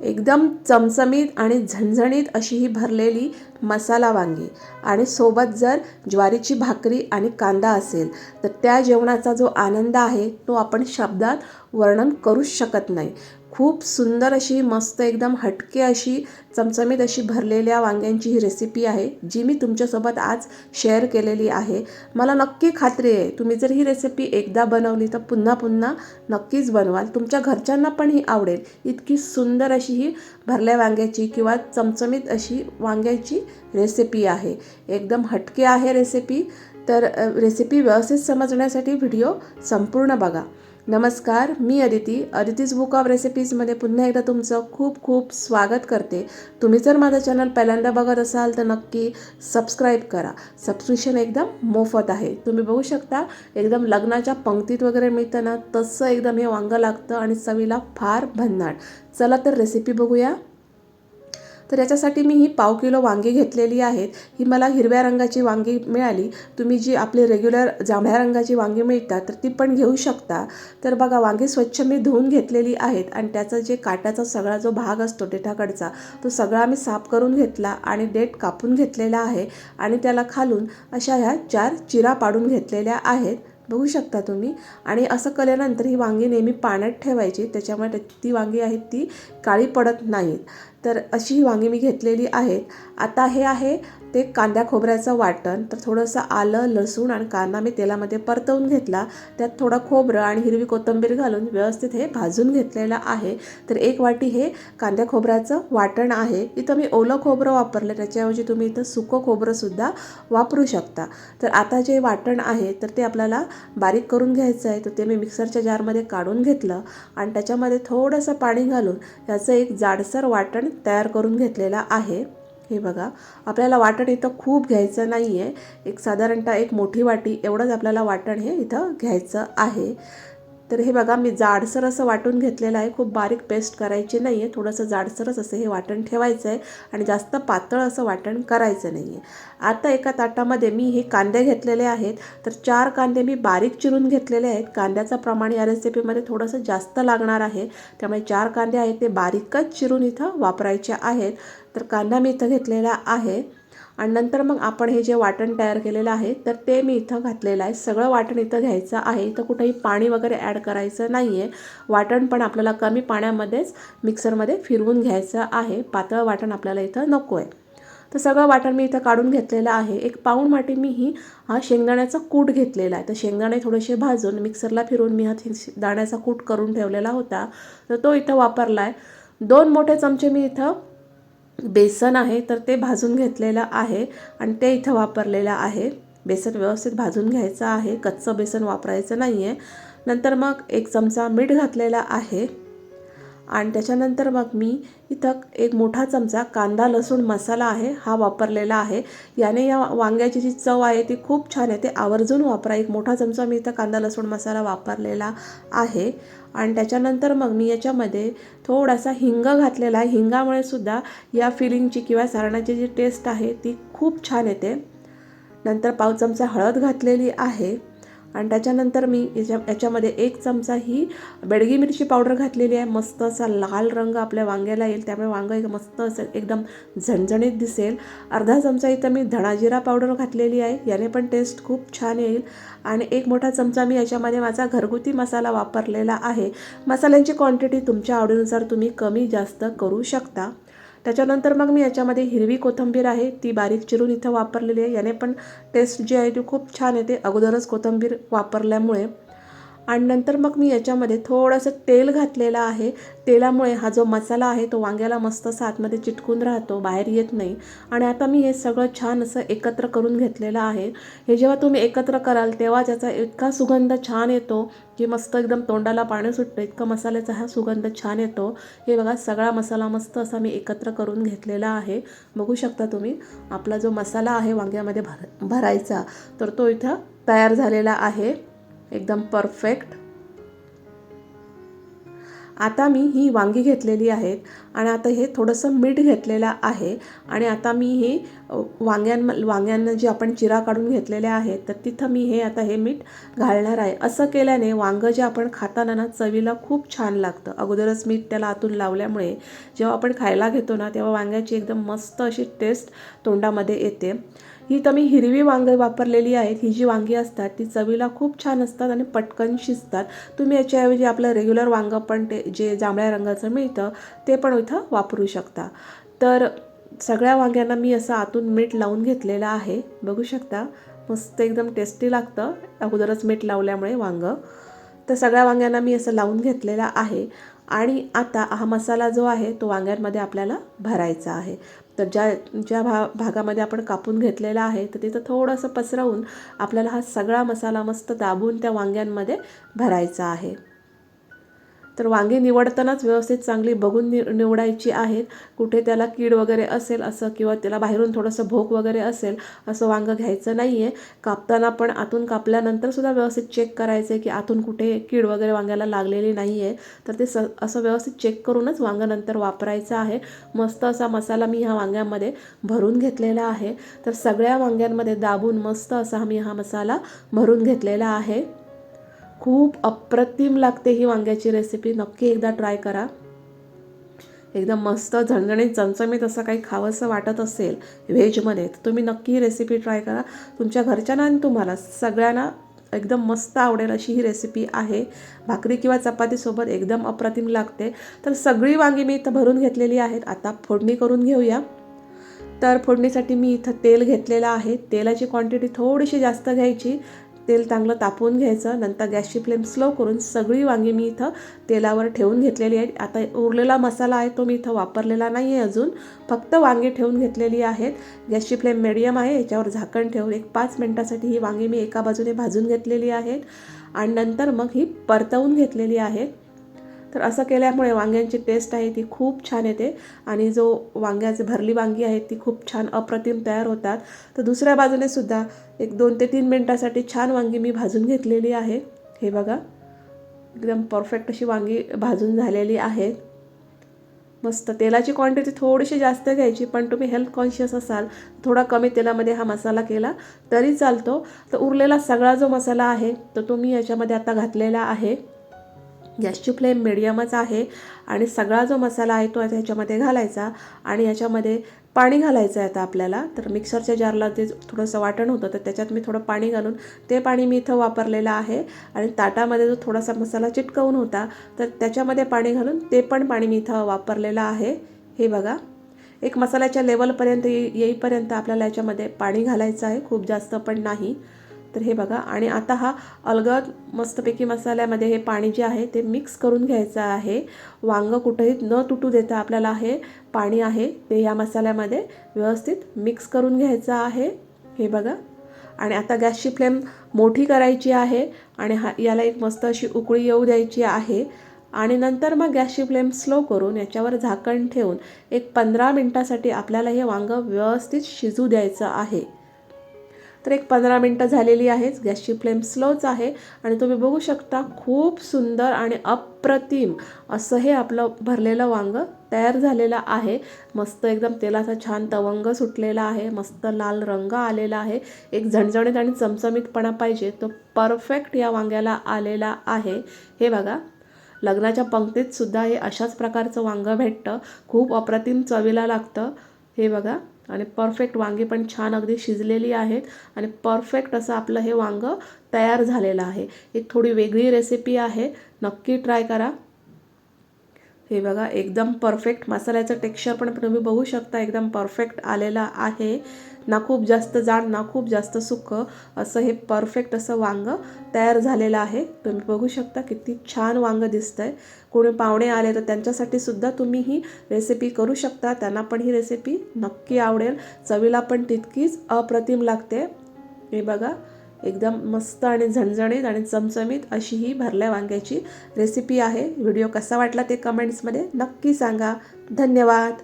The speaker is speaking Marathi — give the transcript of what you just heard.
एकदम चमचमीत आणि झणझणीत अशी ही भरलेली मसाला वांगी. आणि सोबत जर ज्वारीची भाकरी आणि कांदा असेल तर त्या जेवणाचा जो आनंद आहे तो आपण शब्दात वर्णन करूच शकत नाही. खूप सुंदर अशी मस्त एकदम हटके अशी चमचमीत अशी भरलेल्या वांग्यांची ही रेसिपी आहे जी मी तुमच्यासोबत आज शेअर केलेली आहे. मला नक्की खात्री आहे तुम्ही जर ही रेसिपी एकदा बनवली तर पुन्हा पुन्हा नक्कीच बनवाल. तुमच्या घरच्यांना पण ही आवडेल. इतकी सुंदर अशी ही भरल्या वांग्याची किंवा चमचमीत अशी वांग्याची रेसिपी आहे. एकदम हटके आहे रेसिपी तर रेसिपी व्यवस्थित समजण्यासाठी व्हिडिओ संपूर्ण बघा. नमस्कार मी अदिती. अदितीज बुक ऑफ रेसिपीजमध्ये पुन्हा एकदा तुमचं खूप खूप स्वागत करते. तुम्ही जर माझं चॅनल पहिल्यांदा बघत असाल तर नक्की सबस्क्राईब करा. सबस्क्रिप्शन एकदम मोफत आहे. तुम्ही बघू शकता एकदम लग्नाच्या पंक्तीत वगैरे मिळतं ना तसं एकदम हे वांगं लागतं आणि चवीला फार भन्नाट. चला तर रेसिपी बघूया. तर याच्यासाठी मी ही पाव किलो वांगी घेतलेली आहेत. ही मला हिरव्या रंगाची वांगी मिळाली. तुम्ही जी आपली रेग्युलर जांभळ्या रंगाची वांगी मिळतात तर ती पण घेऊ शकता. तर बघा वांगी स्वच्छ मी धुवून घेतलेली आहेत आणि त्याचा जे काट्याचा सगळा जो भाग असतो देठाकडचा तो सगळा मी साफ करून घेतला आणि देठ कापून घेतलेला आहे. आणि त्याला खालून अशा ह्या चार चिरा पाडून घेतलेल्या आहेत. बघू शकता तुम्ही. आणि असं केल्यानंतर ही वांगी नेहमी पाण्यात ठेवायची. त्याच्यामुळे ती वांगी आहेत ती काळी पडत नाहीत. तर अशी ही वांगी मी घेतलेली आहेत आता हे आहे ते कांद्या खोबऱ्याचं वाटण तर थोडंसं आलं लसूण आणि कांदा मी तेलामध्ये परतवून घेतला. त्यात थोडं खोबरं आणि हिरवी कोथिंबीर घालून व्यवस्थित हे भाजून घेतलेलं आहे. तर एक वाटी हे कांद्या खोबऱ्याचं वाटण आहे. इथं मी ओलं खोबरं वापरलं त्याच्याऐवजी तुम्ही इथं सुकं खोबरंसुद्धा वापरू शकता. तर आता जे वाटण आहे तर ते आपल्याला बारीक करून घ्यायचं आहे. तर ते मी मिक्सरच्या जारमध्ये काढून घेतलं आणि त्याच्यामध्ये थोडंसं पाणी घालून ह्याचं एक जाडसर वाटण तयार करून घेतलेलं आहे. हे बघा. आपल्याला वाटण इथं खूप घ्यायचं नाही आहे एक साधारणतः एक मोठी वाटी एवढंच आपल्याला वाटण हे इथं घ्यायचं आहे. तर हे बघा मी जाडसर असं वाटून घेतलेलं आहे. खूप बारीक पेस्ट करायची नाही आहे थोडंसं जाडसरच असं हे वाटण ठेवायचं आहे आणि जास्त पातळ असं वाटण करायचं नाही आहे आता एका ताटामध्ये मी हे कांदे घेतलेले आहेत. तर चार कांदे मी बारीक चिरून घेतलेले आहेत. कांद्याचं प्रमाण या रेसिपीमध्ये थोडंसं जास्त लागणार आहे. त्यामुळे चार कांदे आहेत ते बारीकच चिरून इथं वापरायचे आहेत. तर कांदा मी इथं घेतलेला आहे. आणि नंतर मग आपण हे जे वाटण तयार केलेलं आहे तर ते मी इथं घातलेलं आहे. सगळं वाटण इथं घ्यायचं आहे. इथं कुठेही पाणी वगैरे ॲड करायचं नाही आहे वाटण पण आपल्याला कमी पाण्यामध्येच मिक्सरमध्ये फिरवून घ्यायचं आहे. पातळ वाटण आपल्याला इथं नको आहे तर सगळं वाटण मी इथं काढून घेतलेलं आहे. एक पाऊण वाटी मी ही हा शेंगदाण्याचा कूट घेतलेला आहे. तर शेंगदाणे थोडेसे भाजून मिक्सरला फिरून मी हा दाण्याचा कूट करून ठेवलेला होता. तर तो इथं वापरला आहे दोन मोठे चमचे मी इथं बेसन आहे तर ते भाजून घेतलेलं आहे आणि ते इथं वापरलेलं आहे. बेसन व्यवस्थित भाजून घ्यायचं आहे. कच्चं बेसन वापरायचं नाही आहे नंतर मग एक चमचा मीठ घातलेला आहे. आणि त्याच्यानंतर मग मी इथं एक मोठा चमचा कांदा लसूण मसाला आहे हा वापरलेला आहे. याने या वांग्याची जी चव आहे ती खूप छान आहे. ते आवर्जून वापरा. एक मोठा चमचा मी इथं कांदा लसूण मसाला वापरलेला आहे. आणि त्याच्यानंतर मग मी याच्यामध्ये थोडासा हिंग घातलेला आहे. हिंगामुळे सुद्धा या फिलिंगची किंवा सारणाची जी टेस्ट आहे ती खूप छान येते. नंतर पाव चमचा हळद घातलेली आहे. आणि त्याच्यानंतर मी याच्या याच्यामध्ये एक चमचा ही बेडगी मिरची पावडर घातलेली आहे. मस्त असा लाल रंग आपल्या वांग्याला येईल. त्यामुळे वांगं एक मस्त असेल एकदम झणझणीत दिसेल. अर्धा चमचा इथं मी धणाजिरा पावडर घातलेली आहे. याने पण टेस्ट खूप छान येईल. आणि एक मोठा चमचा मी याच्यामध्ये माझा घरगुती मसाला वापरलेला आहे. मसाल्यांची क्वांटिटी तुमच्या आवडीनुसार तुम्ही कमी जास्त करू शकता. त्याच्यानंतर मग मी याच्यामध्ये हिरवी कोथिंबीर आहे ती बारीक चिरून इथं वापरलेली आहे. याने पण टेस्ट जी आहे ती खूप छान येते. अगोदरच कोथिंबीर वापरल्यामुळे. आणि नंतर मग मी याच्यामध्ये थोडंसं तेल घातलेलं आहे. तेलामुळे हा जो मसाला आहे तो वांग्याला मस्त असा आतमध्ये चिटकून राहतो बाहेर येत नाही. आणि आता मी हे सगळं छान असं एकत्र करून घेतलेलं आहे. हे जेव्हा तुम्ही एकत्र कराल तेव्हा त्याचा इतका सुगंध छान येतो की मस्त एकदम तोंडाला पाणी सुटतं. इतका मसाल्याचा हा सुगंध छान येतो. हे बघा सगळा मसाला मस्त असा मी एकत्र करून घेतलेला आहे. बघू शकता तुम्ही आपला जो मसाला आहे वांग्यामध्ये भर भरायचा तर तो इथं तयार झालेला आहे. एकदम परफेक्ट आता मी ही वांगी घेतलेली आहेत आणि आता हे थोडंसं मीठ घेतलेलं आहे आणि आता मी हे वांग्यां वांग्यांना जे आपण चिरा काढून घेतलेले आहेत तर तिथं मी हे आता हे मीठ घालणार आहे. असं केल्याने वांगं जे आपण खाताना ना चवीला खूप छान लागतं. अगोदरच मीठ त्याला आतून लावल्यामुळे जेव्हा आपण खायला घेतो ना तेव्हा वांग्याची एकदम मस्त अशी टेस्ट तोंडामध्ये येते. तर मी हिरवी वांगे वापरलेली आहेत. ही जी वांगी असतात ती चवीला खूप छान असतात आणि पटकन शिजतात. तुम्ही याच्याऐवजी आपलं रेग्युलर वांगं पण ते जे जांभळ्या रंगाचं मिळतं ते पण इथं वापरू शकता. तर सगळ्या वांग्यांना मी असं आतून मीठ लावून घेतलेलं आहे. बघू शकता मस्त एकदम टेस्टी लागतं. अगोदरच मीठ लावल्यामुळे वांगं. तर सगळ्या वांग्यांना मी असं लावून घेतलेला आहे. आणि आता हा मसाला जो आहे तो वांग्यांमध्ये आपल्याला भरायचा आहे. तर ज्या ज्या भा भागामध्ये आपण कापून घेतलेला आहे तर तिथं थोडंसं पसरवून आपल्याला हा सगळा मसाला मस्त दाबून त्या वांग्यांमध्ये भरायचा आहे. तर वांगी निवडतानाच व्यवस्थित चांगली बघून नि निवडायची आहेत. कुठे त्याला कीड वगैरे असेल असं किंवा त्याला बाहेरून थोडंसं भोक वगैरे असेल असं वांगं घ्यायचं नाही आहे कापताना पण आतून कापल्यानंतरसुद्धा व्यवस्थित चेक करायचं आहे की आतून कुठे कीड वगैरे वांग्याला लागलेली नाही आहे तर ते स असं व्यवस्थित चेक करूनच वांगं नंतर वापरायचं आहे. मस्त असा मसाला मी ह्या वांग्यामध्ये भरून घेतलेला आहे. तर सगळ्या वांग्यांमध्ये दाबून मस्त असा मी हा मसाला भरून घेतलेला आहे. खूप अप्रतिम लागते ही वांग्याची रेसिपी नक्की एकदा ट्राय करा. एकदम मस्त झणझणीत चमचमीत असं काही खावंसं वाटत असेल व्हेजमध्ये तर तुम्ही नक्की ही रेसिपी ट्राय करा. तुमच्या घरच्यांना आणि तुम्हाला सगळ्यांना एकदम मस्त आवडेल अशी ही रेसिपी आहे. भाकरी किंवा चपातीसोबत एकदम अप्रतिम लागते. तर सगळी वांगी मी इथं भरून घेतलेली आहेत. आता फोडणी करून घेऊया. तर फोडणीसाठी मी इथं तेल घेतलेलं आहे. तेलाची क्वांटिटी थोडीशी जास्त घ्यायची. तेल चांगलं तापवून घ्यायचं नंतर गॅसची फ्लेम स्लो करून सगळी वांगी मी इथं तेलावर ठेवून घेतलेली आहे. आता उरलेला मसाला आहे तो मी इथं वापरलेला नाही आहे अजून. फक्त वांगी ठेवून घेतलेली आहेत. गॅसची फ्लेम मिडियम आहे याच्यावर झाकण ठेवून एक पाच मिनटासाठी ही वांगी मी एका बाजूने भाजून घेतलेली आहेत आणि नंतर मग ही परतवून घेतलेली आहेत तर असं केल्यामुळे वांग्यांची टेस्ट आहे ती खूप छान येते. आणि जो वांग्याची भरली वांगी आहेत ती खूप छान अप्रतिम तयार होतात. तर दुसऱ्या बाजूने सुद्धा एक दोन ते तीन मिनटासाठी छान वांगी मी भाजून घेतलेली आहे. हे बघा एकदम परफेक्ट अशी वांगी भाजून झालेली आहेत मस्त तेलाची क्वांटिटी थोडीशी जास्त घ्यायची पण तुम्ही हेल्थ कॉन्शियस असाल थोडा कमी तेलामध्ये हा मसाला केला तरी चालतो. तर उरलेला सगळा जो मसाला आहे तो तुम्ही याच्यामध्ये आता घातलेला आहे. गॅसची फ्लेम मिडियमच आहे आणि सगळा जो मसाला आहे तो आता ह्याच्यामध्ये घालायचा आणि याच्यामध्ये पाणी घालायचं आहे आता आपल्याला. तर मिक्सरच्या जारला जे थोडंसं वाटण होतं तर त्याच्यात मी थोडं पाणी घालून ते पाणी मी इथं वापरलेलं आहे. आणि ताटामध्ये जो थोडासा मसाला चिटकवून होता तर त्याच्यामध्ये पाणी घालून ते पण पाणी मी इथं वापरलेलं आहे. हे बघा. एक मसाल्याच्या लेवलपर्यंत येईपर्यंत आपल्याला याच्यामध्ये पाणी घालायचं आहे. खूप जास्त पण नाही. तर हे बघा. आणि आता हा अलगद मस्तपैकी मसाल्यामध्ये हे पाणी जे आहे ते मिक्स करून घ्यायचं आहे. वांगं कुठेही न तुटू देता आपल्याला हे पाणी आहे ते या मसाल्यामध्ये व्यवस्थित मिक्स करून घ्यायचं आहे. हे बघा. आणि आता गॅसची फ्लेम मोठी करायची आहे आणि हा याला एक मस्त अशी उकळी येऊ द्यायची आहे. आणि नंतर मग गॅसची फ्लेम स्लो करून याच्यावर झाकण ठेवून एक पंधरा मिनटासाठी आपल्याला हे वांगं व्यवस्थित शिजू द्यायचं आहे. तर एक पंधरा मिनटं झालेली आहेच गॅसची फ्लेम स्लोच आहे आणि तुम्ही बघू शकता खूप सुंदर आणि अप्रतिम असं हे आपलं भरलेलं वांगं तयार झालेलं आहे. मस्त एकदम तेलाचा छान तवंग सुटलेला आहे. मस्त लाल रंग आलेला आहे. एक झणझणीत आणि चमचमीतपणा पाहिजे. तो परफेक्ट या वांग्याला आलेला आहे. हे बघा लग्नाच्या पंक्तीत सुद्धा हे अशाच प्रकारचं वांगं भेटतं. खूप अप्रतिम चवीला लागतं. हे बघा आणि परफेक्ट वांगे पण छान अगदी शिजलेली आहेत. आणि परफेक्ट असं आपलं हे वांगं तयार झालेलं आहे. एक थोडी वेगळी रेसिपी आहे. नक्की ट्राय करा. हे बघा एकदम परफेक्ट मसाल्याचं टेक्स्चर पण तुम्ही बघू शकता एकदम परफेक्ट आलेला आहे. ना खूप जास्त जाड ना खूप जास्त सुकं असं हे परफेक्ट असं वांगं तयार झालेलं आहे. तुम्ही बघू शकता किती छान वांगं दिसतं आहे कोणी पाहुणे आले तर त्यांच्यासाठी सुद्धा तुम्ही ही रेसिपी करू शकता. त्यांना पण ही रेसिपी नक्की आवडेल. चवीला पण तितकीच अप्रतिम लागते. हे बघा एकदम मस्त आणि झणझणीत आणि चमचमीत अशी ही भरल्या वांग्याची रेसिपी आहे. व्हिडिओ कसा वाटला ते कमेंट्समध्ये नक्की सांगा. धन्यवाद.